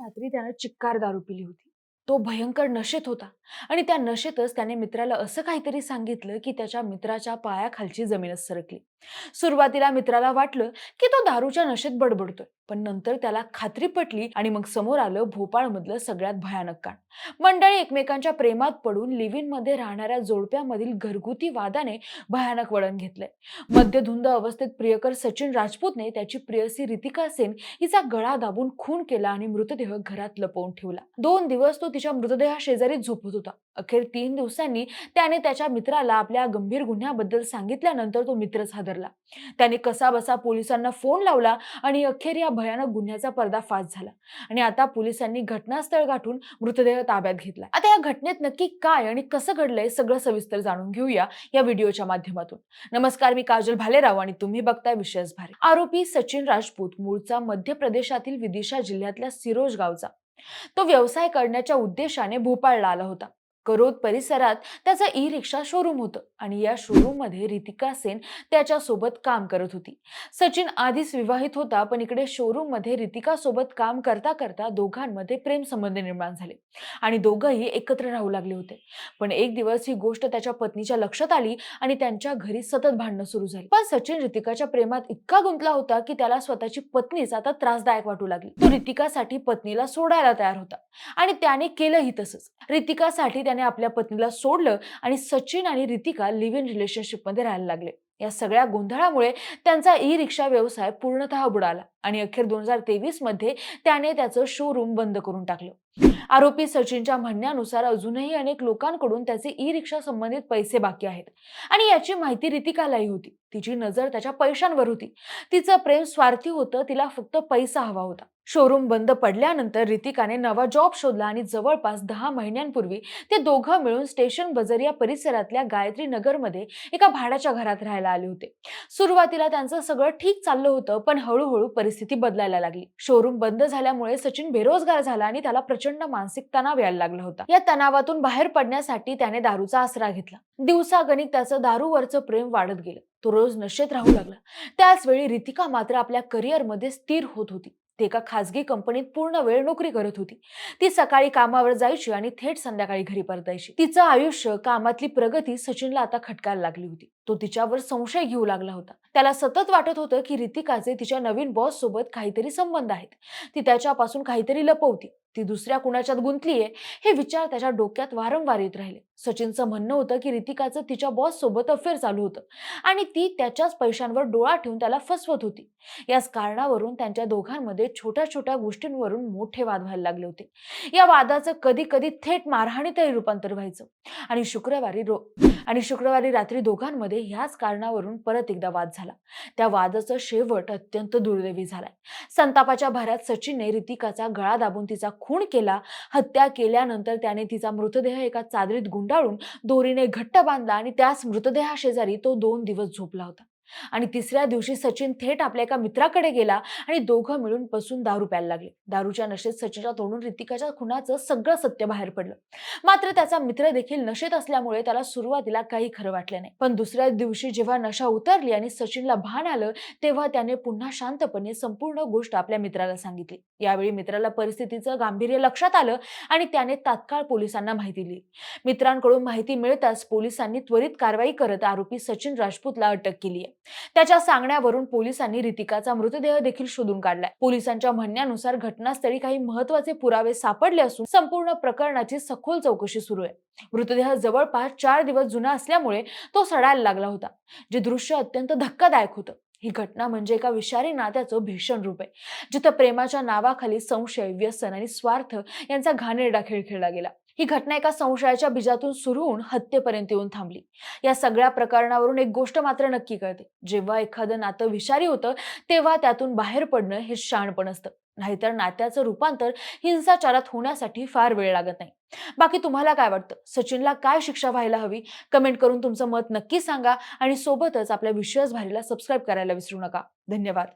रात्री त्यानं चिक्कार दारू पिली होती. तो भयंकर नशेत होता. आणि त्या नशेतच त्याने मित्राला असं काहीतरी सांगितलं की त्याच्या मित्राच्या पायाखालची जमीनच सरकली. सुरुवातीला मित्राला वाटलं की तो दारूच्या नशेत बडबडतोय पण नंतर त्याला खात्री पटली आणि मग समोर आलं भोपाळमधलं सगळ्यात भयानक कांड. मंडळी एकमेकांच्या प्रेमात पडून लिव्हिनमध्ये राहणाऱ्या जोडप्यामधील घरगुती वादाने भयानक वळण घेतलंय. मध्यधुंद अवस्थेत प्रियकर सचिन राजपूतने त्याची प्रियसी रितिका सेन हिचा गळा दाबून खून केला आणि मृतदेह घरात लपवून ठेवला. दोन दिवस तो तिच्या मृतदेहा शेजारी झोपत होता. अखेर तीन दिवसांनी त्याने त्याच्या मित्राला आपल्या गंभीर गुन्ह्याबद्दल सांगितल्यानंतर तो मित्रच हादरला त्याने कसाबसा पोलिसांना फोन लावला आणि अखेर या भयानक गुन्ह्याचा पर्दाफाश झाला. आणि आता पोलिसांनी घटनास्थळ गाठून मृतदेह ताब्यात घेतला. आता या घटनेत नक्की काय आणि कसं घडलंय सगळं सविस्तर जाणून घेऊया या व्हिडिओच्या माध्यमातून. नमस्कार मी काजल भालेराव आणि तुम्ही बघताय विशेष भारी. आरोपी सचिन राजपूत मूळचा मध्य प्रदेशातील विदिशा जिल्ह्यातल्या सिरोज गावचा तो व्यवसाय करण्याच्या उद्देशाने भोपाळला आला होता. करोद परिसरात त्याचा ई रिक्षा शोरूम होतं. आणि या शोरूममध्ये रितिका सेन त्याच्या सोबत काम करत होती. सचिन आधीच विवाहित होता पण इकडे शोरूममध्ये रितिका सोबत काम करता करता दोघांमध्ये प्रेम संबंध निर्माण झाले. आणि दोघंही एकत्र राहू लागले होते. पण एक दिवस ही गोष्ट त्याच्या पत्नीच्या लक्षात आली आणि त्यांच्या घरी सतत भांडणं सुरू झाली. पण सचिन रितिकाच्या प्रेमात इतका गुंतला होता की त्याला स्वतःची पत्नीच आता त्रासदायक वाटू लागली. तो रितिकासाठी पत्नीला सोडायला तयार होता. आणि त्याने केलंही तसंच. रितिकासाठी त्याने आपल्या पत्नीला सोडलं आणि सचिन आणि रितिका लिव्ह इन रिलेशनशिपमध्ये राहायला लागले. या सगळ्या गोंधळामुळे त्यांचा ई रिक्षा व्यवसाय पूर्णतः बुडाला आणि अखेर दोन हजार तेवीसमध्ये त्याने त्याचं शोरूम बंद करून टाकलं. आरोपी सचिनच्या म्हणण्यानुसार अजूनही अनेक लोकांकडून त्याचे ई रिक्षा संबंधित पैसे बाकी आहेत. आणि याची माहिती रितिकालाही होती. तिची नजर त्याच्या पैशांवर होती. तिचं प्रेम स्वार्थी होतं तिला फक्त पैसा हवा होता. शोरूम बंद पडल्यानंतर रितिकाने नवा जॉब शोधला आणि जवळपास दहा महिन्यांपूर्वी ते दोघं मिळून स्टेशन बजर या परिसरातल्या गायत्री नगरमध्ये एका भाड्याच्या घरात राहायला आले होते. सुरुवातीला त्यांचं सगळं ठीक चाललं होतं पण हळूहळू परिस्थिती बदलायला लागली. शोरूम बंद झाल्यामुळे सचिन बेरोजगार झाला आणि त्याला प्रचंड मानसिक तणाव यायला लागला होता. या तणावातून बाहेर पडण्यासाठी त्याने दारूचा आसरा घेतला. दिवसागणिक त्याचं दारूवरचं प्रेम वाढत गेलं. तो रोज नशेत राहू लागला. त्याच वेळी रितिका मात्र आपल्या करिअरमध्ये स्थिर होत होती. ती एका खासगी कंपनीत पूर्ण वेळ नोकरी करत होती. ती सकाळी कामावर जायची आणि थेट संध्याकाळी घरी परतायची. तिचं आयुष्य कामातली प्रगती सचिनला आता खटकायला लागली होती. तो तिच्यावर संशय घेऊ लागला होता. त्याला सतत वाटत होतं की रितिकाचे तिच्या नवीन बॉस सोबत काहीतरी संबंध आहेत. ती त्याच्यापासून काहीतरी लपवती. ती दुसऱ्या कुणाच्यात गुंतलीये हे विचार त्याच्या डोक्यात वारंवार येत राहिले. सचिनचं म्हणणं होतं की रितिकाचं तिच्या बॉस सोबत अफेअर चालू होतं. आणि ती त्याच्याच पैशांवर डोळा ठेवून त्याला फसवत होती. याच कारणावरून त्यांच्या दोघांमध्ये छोट्या छोट्या गोष्टींवरून मोठे वाद व्हायला लागले होते. या वादाचं कधी कधी थेट मारहाणीतही रूपांतर व्हायचं. आणि शुक्रवारी रो आणि शुक्रवारी रात्री दोघांमध्ये ह्याच कारणावरून परत एकदा वाद झाला. त्या वादाचा शेवट अत्यंत दुर्दैवी झालाय. संतापाच्या भरात सचिनने रितिकाचा गळा दाबून तिचा खून केला. हत्या केल्यानंतर त्याने तिचा मृतदेह एका चादरीत गुंडाळून दोरीने घट्ट बांधला आणि त्याच मृतदेहाशेजारी तो दोन दिवस झोपला होता. आणि तिसऱ्या दिवशी सचिन थेट आपल्या एका मित्राकडे गेला आणि दोघं मिळून बसून दारू प्यायला लागले. दारूच्या नशेत सचिनच्या तोंडून रितिकाच्या खुनाचं सगळं सत्य बाहेर पडलं. मात्र त्याचा मित्र देखील नशेत असल्यामुळे त्याला सुरुवातीला काही खरं वाटलं नाही. पण दुसऱ्या दिवशी जेव्हा नशा उतरली आणि सचिनला भान आलं तेव्हा त्याने पुन्हा शांतपणे संपूर्ण गोष्ट आपल्या मित्राला सांगितली. यावेळी मित्राला परिस्थितीचं गांभीर्य लक्षात आलं आणि त्याने तात्काळ पोलिसांना माहिती दिली. मित्रांकडून माहिती मिळताच पोलिसांनी त्वरित कारवाई करत आरोपी सचिन राजपूतला अटक केली आहे त्याच्या सांगण्यावरून पोलिसांनी रितिकाचा मृतदेह देखील शोधून काढलाय. पोलिसांच्या म्हणण्यानुसार घटनास्थळी काही महत्त्वाचे पुरावे सापडले असून संपूर्ण प्रकरणाची सखोल चौकशी सुरू आहे. मृतदेह जवळपास चार दिवस जुना असल्यामुळे तो सडायला लागला होता जे दृश्य अत्यंत धक्कादायक होतं. ही घटना म्हणजे एका विषारी नात्याचं भीषण रूप आहे जिथं प्रेमाच्या नावाखाली संशय व्यसन आणि स्वार्थ यांचा घाणेरडा खेळ खेळला गेला. ही घटना एका संशयाच्या बीजातून सुरू होऊन हत्येपर्यंत येऊन थांबली. या सगळ्या प्रकरणावरून एक गोष्ट मात्र नक्की कळते. जेव्हा एखादं नातं विषारी होतं तेव्हा त्यातून बाहेर पडणं हे शाणपण असतं. नाहीतर नात्याचं रूपांतर हिंसाचारात होण्यासाठी फार वेळ लागत नाही. बाकी तुम्हाला काय वाटतं? सचिनला काय शिक्षा व्हायला हवी? कमेंट करून तुमचं मत नक्की सांगा आणि सोबतच आपल्या विश्वास भारीला सबस्क्राईब करायला विसरू नका. धन्यवाद.